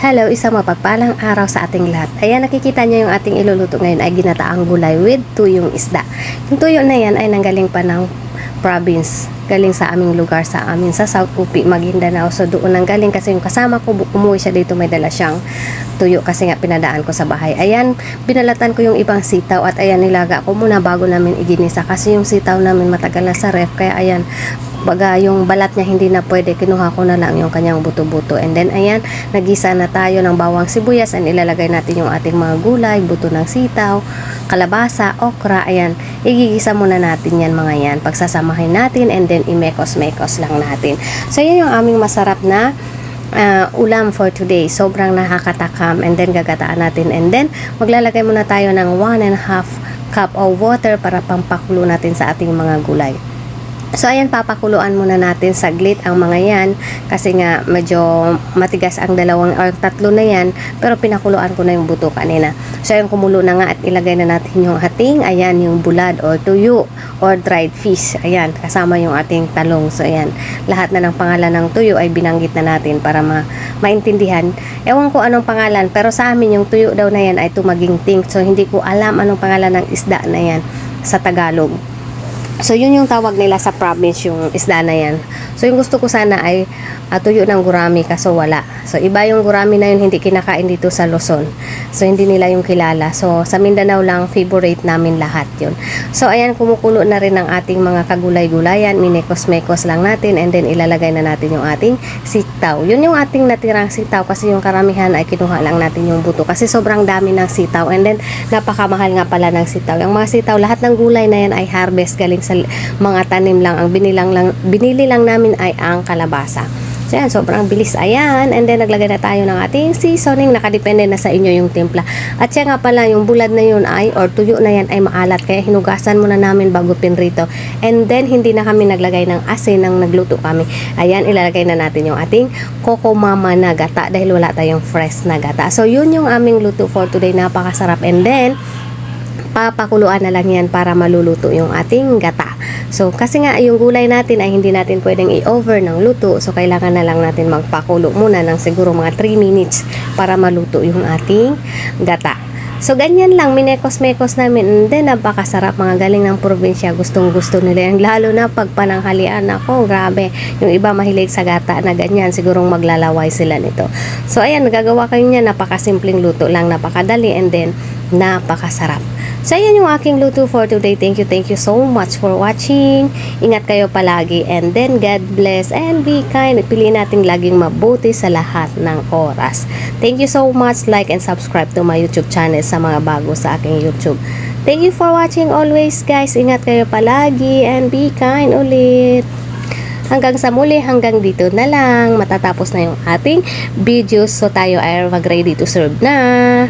Hello, isang mapagpalang araw sa ating lahat. Ayan, nakikita niyo yung ating iluluto ngayon ay ginataang gulay with tuyong isda. Yung tuyo na yan ay nanggaling pa ng province, galing sa aming lugar sa amin sa South Upi, Maguindanao. So doon nang galing kasi yung kasama ko umuwi siya dito may dala siyang tuyo kasi nga pinadaan ko sa bahay. Ayan, binalatan ko yung ibang sitaw at ayan nilaga ko muna bago namin iginisa kasi yung sitaw namin matagal na sa ref kaya ayan baga yung balat niya hindi na pwede kinuha ko na lang yung kanyang buto-buto. And then ayan nagisa na tayo ng bawang sibuyas and ilalagay natin yung ating mga gulay buto ng sitaw kalabasa okra ayan. Igigisa muna natin yan mga yan. Pagsasamahin natin and then imekos-mekos lang natin. So yan yung aming masarap na uh, ulam for today. Sobrang nakakatakam and then gagataan natin. And then maglalagay muna tayo ng 1 and half cup of water para pampakulo natin sa ating mga gulay. So ayan papakuluan muna natin saglit ang mga yan kasi nga medyo matigas ang dalawang or tatlo na yan pero pinakuluan ko na yung buto kanina. So ayan kumulo na nga at ilagay na natin yung ating ayan yung bulad or tuyo or dried fish. Ayan kasama yung ating talong. So ayan lahat na ng pangalan ng tuyo ay binanggit na natin para ma maintindihan. Ewan ko anong pangalan pero sa amin yung tuyo daw na yan ay tumaging ting. So hindi ko alam anong pangalan ng isda na yan sa Tagalog. So, yun yung tawag nila sa province, yung isda na yan. So, yung gusto ko sana ay uh, tuyo ng gurami, kaso wala. So, iba yung gurami na yun, hindi kinakain dito sa Luzon. So, hindi nila yung kilala. So, sa Mindanao lang, favorite namin lahat yun. So, ayan, kumukulo na rin ang ating mga kagulay-gulayan. Minekos-mekos lang natin and then ilalagay na natin yung ating sitaw. Yun yung ating natirang sitaw kasi yung karamihan ay kinuha lang natin yung buto kasi sobrang dami ng sitaw and then napakamahal nga pala ng sitaw. Yung mga sitaw, lahat ng gulay na yan ay harvest galing sa mga tanim lang. Ang binilang lang, binili lang namin ay ang kalabasa. So yan, sobrang bilis. Ayan. And then, naglagay na tayo ng ating seasoning. Nakadepende na sa inyo yung timpla. At siya nga pala, yung bulad na yun ay, or tuyo na yan ay maalat. Kaya hinugasan muna namin bago pinrito. And then, hindi na kami naglagay ng asin nang nagluto kami. Ayan, ilalagay na natin yung ating Coco Mama na gata dahil wala tayong fresh na gata. So, yun yung aming luto for today. Napakasarap. And then, papakuluan na lang yan para maluluto yung ating gata. So, kasi nga yung gulay natin ay hindi natin pwedeng i-over ng luto. So, kailangan na lang natin magpakulo muna ng siguro mga 3 minutes para maluto yung ating gata. So, ganyan lang, minekos-mekos namin. And then, napakasarap mga galing ng probinsya. Gustong-gusto nila yan. Lalo na pag pananghalian ako, grabe. Yung iba mahilig sa gata na ganyan. Sigurong maglalaway sila nito. So, ayan, nagagawa kayo niya. Napakasimpleng luto lang, napakadali. And then, napakasarap. So, ayan yung aking luto for today. Thank you, thank you so much for watching. Ingat kayo palagi. And then, God bless and be kind. Piliin natin laging mabuti sa lahat ng oras. Thank you so much. Like and subscribe to my YouTube channel sa mga bago sa aking YouTube. Thank you for watching always, guys. Ingat kayo palagi and be kind ulit. Hanggang sa muli, hanggang dito na lang. Matatapos na yung ating videos. So, tayo ay mag-ready to serve na.